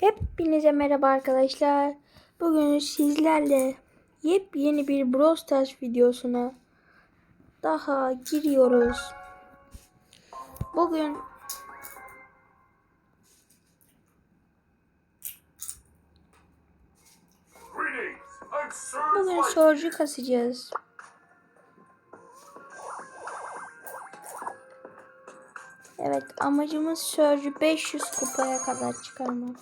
Hepinize merhaba arkadaşlar. Bugün sizlerle yepyeni bir Brawl Stars videosuna daha giriyoruz. Bugün bugün sorcu kasacağız. Evet amacımız Surge'ü 500 kupaya kadar çıkarmak.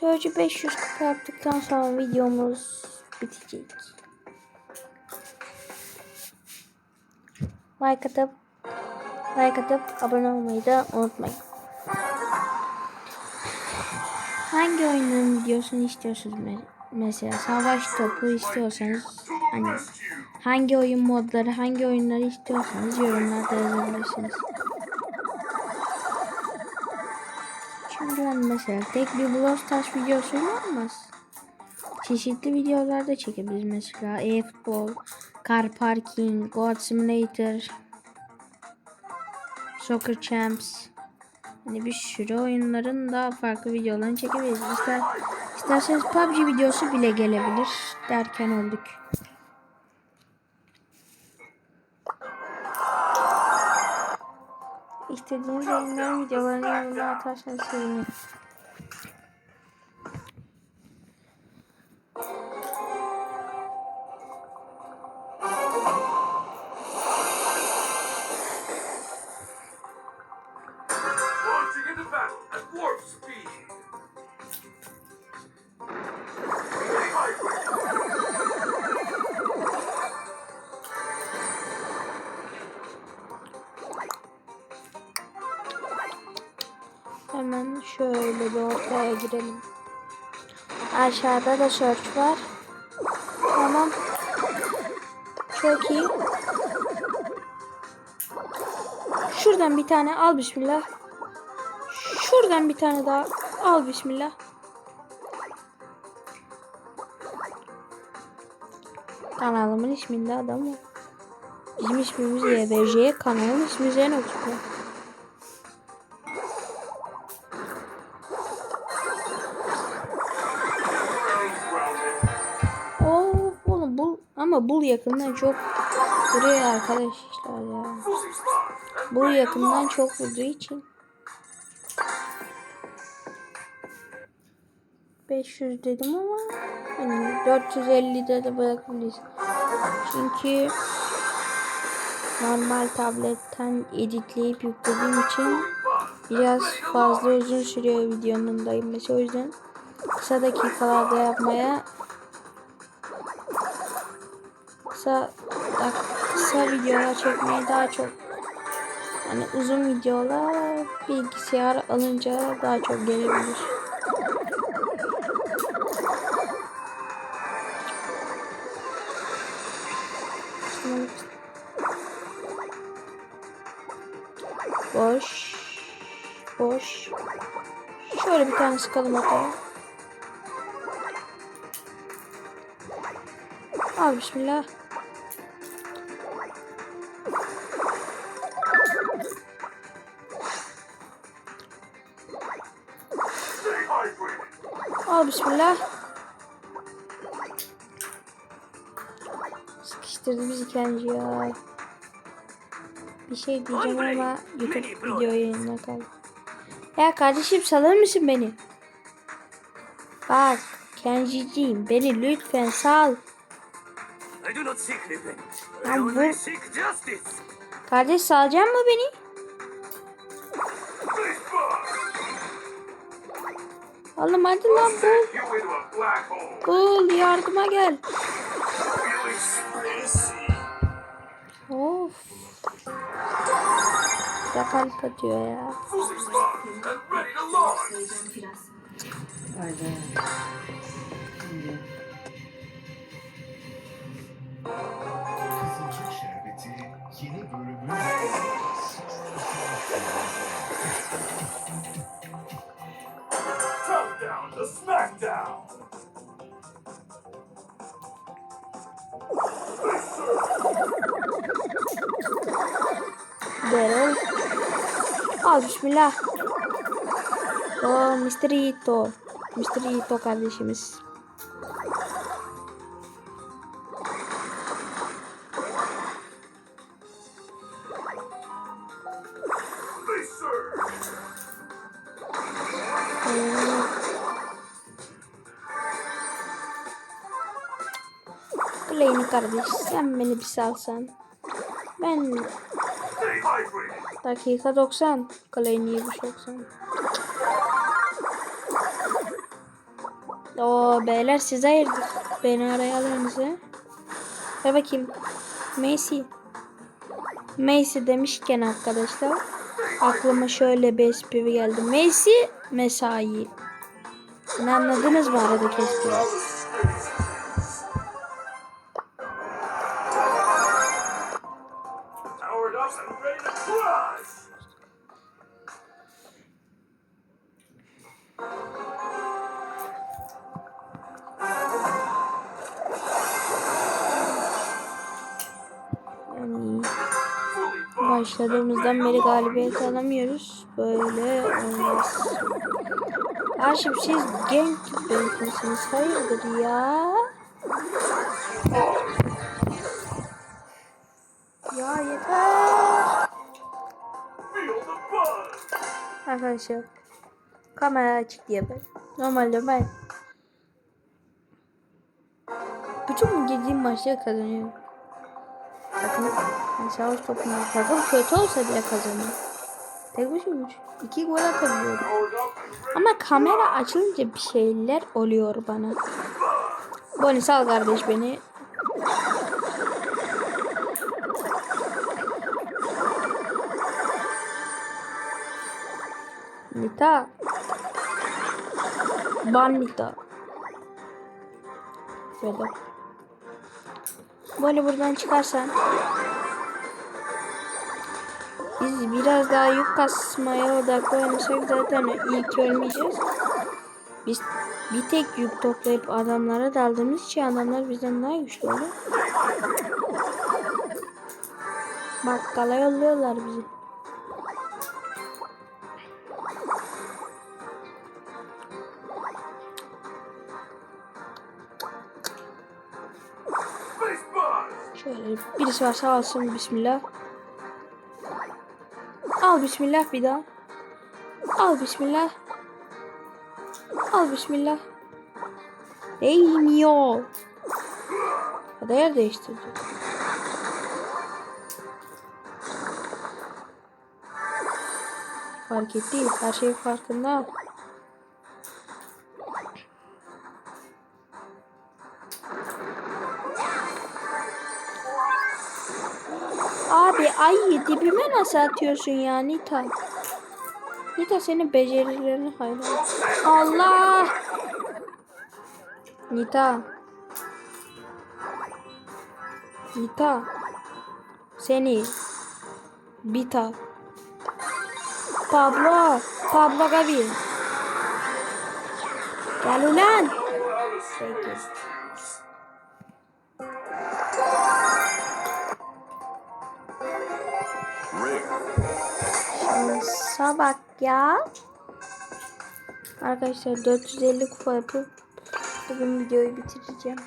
Surge'ü 500 kupa yaptıktan sonra videomuz bitecek. Like atıp like atıp abone olmayı da unutmayın. Hangi oyunun videosunu istiyorsunuz me- mesela savaş topu istiyorsanız hani hangi oyun modları hangi oyunları istiyorsanız yorumlarda yazabilirsiniz. Mesela tek bir Brawl Stars videosu olmaz. Çeşitli videolar da çekebiliriz mesela e-futbol, car parking, God Simulator, Soccer Champs. Hani bir sürü oyunların daha farklı videolarını çekebiliriz. İster, isterseniz PUBG videosu bile gelebilir derken öldük. İstediğiniz oyunların videolarını yorumlara atarsanız sevinirim. Launching battle at warp girelim. Aşağıda da search var. Tamam. Çok iyi. Şuradan bir tane al bismillah. Şuradan bir tane daha al bismillah. Kanalımın isminde adam var. Bizim ismimiz YBC, kanalın ismi Zenox. Bul yakından çok vuruyor arkadaşlar ya. To yakından çok vurduğu için 500 dedim ama hani 450'de de bırakabiliriz. Çünkü normal tabletten editleyip yüklediğim için biraz fazla uzun sürüyor videonun dayınması. O yüzden kısa dakikalarda yapmaya kısa dak- kısa videolar çekmeye daha çok hani uzun videolar bilgisayar alınca daha çok gelebilir. Boş. Boş. Şöyle bir tane sıkalım ortaya. Al bismillah. Al bismillah. Sıkıştırdı bizi kendi ya. Bir şey diyeceğim ama YouTube video yayınına kaldı. Ya kardeşim salır mısın beni? Bak Kenji'ciğim beni lütfen sal. Only bu-. Kardeş salacak mı beni? Oğlum hadi lan bul. Bul yardıma gel. Of. Ya kalp atıyor ya. Şerbeti yeni bölümü Countdown to SmackDown! Daryl. Al bismillah. O Mr. Ito. Mr. Ito kardeşimiz. Kardeş sen beni bir salsan. Ben dakika 90. Plane'i yemiş 90. Oo beyler siz hayırdır? Beni araya alıyorsunuz Ve bakayım. Macy. Macy demişken arkadaşlar. Aklıma şöyle bir espri geldi. Macy mesai. Bunu anladınız mı aradaki espriyi? Buffed. başladığımızdan beri galibiyet alamıyoruz. Böyle olmaz. Aşım siz genç bank misiniz? Hayırdır ya? Ya yeter. Arkadaşlar kamera açık diye ben. Normalde ben bütün girdiğim maçları kazanıyorum. Yani savaş topunda takım kötü olsa bile kazanıyor. Tek başıma üç- iki gol atabiliyorum. Ama kamera açılınca bir şeyler oluyor bana. Bonnie sal kardeş beni. Nita. Banita. Böyle. Bonnie buradan çıkarsan. Biz biraz daha yük kasmaya odaklanırsak zaten ilk ölmeyeceğiz. Biz bir tek yük toplayıp adamlara daldığımız için adamlar bizden daha güçlü oluyor. Bakkala yolluyorlar bizi. Şöyle birisi varsa alsın bismillah. Al bismillah bir daha. Al bismillah. Al bismillah. Değmiyor. Hadi yer değiştirdi. Fark etti. Her şey farkında. Ay dibime nasıl atıyorsun ya Nita? Nita senin becerilerini hayran. Allah! Nita. Nita. Seni. Bita. Pablo. Pablo Gabi. Gel ulan. Peki. Şansa bak ya. Arkadaşlar 450 kupa yapıp bugün videoyu bitireceğim.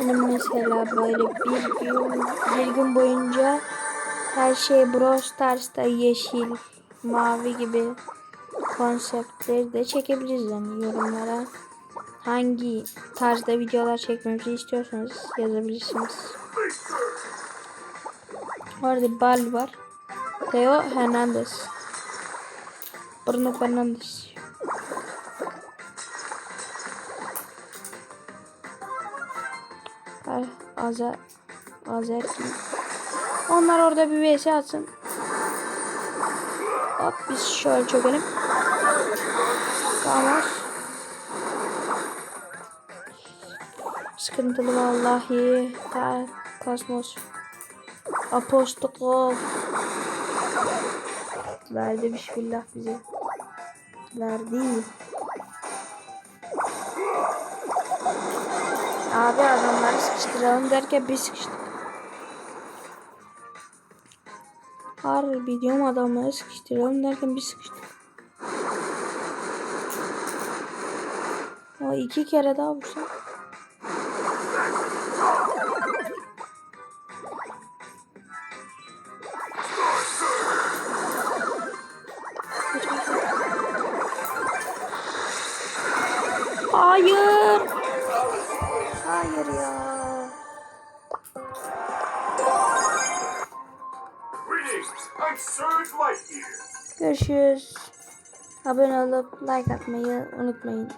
Benim mesela böyle bir gün, bir gün boyunca her şey Brawl Stars'ta yeşil, mavi gibi konseptleri de çekebiliriz yani yorumlara. Hangi tarzda videolar çekmemizi istiyorsanız yazabilirsiniz. Orada Bal var. Theo Hernandez. Bruno Fernandes. Azer Azer? Onlar orada bir vs atsın. Hop biz şöyle çökelim. Tamam. Sıkıntılı vallahi. Ta Kosmos. Apostol. Verdi bismillah bize. Verdi. Abi adamları sıkıştıralım derken biz sıkıştık. Harbi diyorum adamları sıkıştıralım derken biz sıkıştık. O iki kere daha vursa. Görüşürüz. Abone olup like atmayı unutmayın.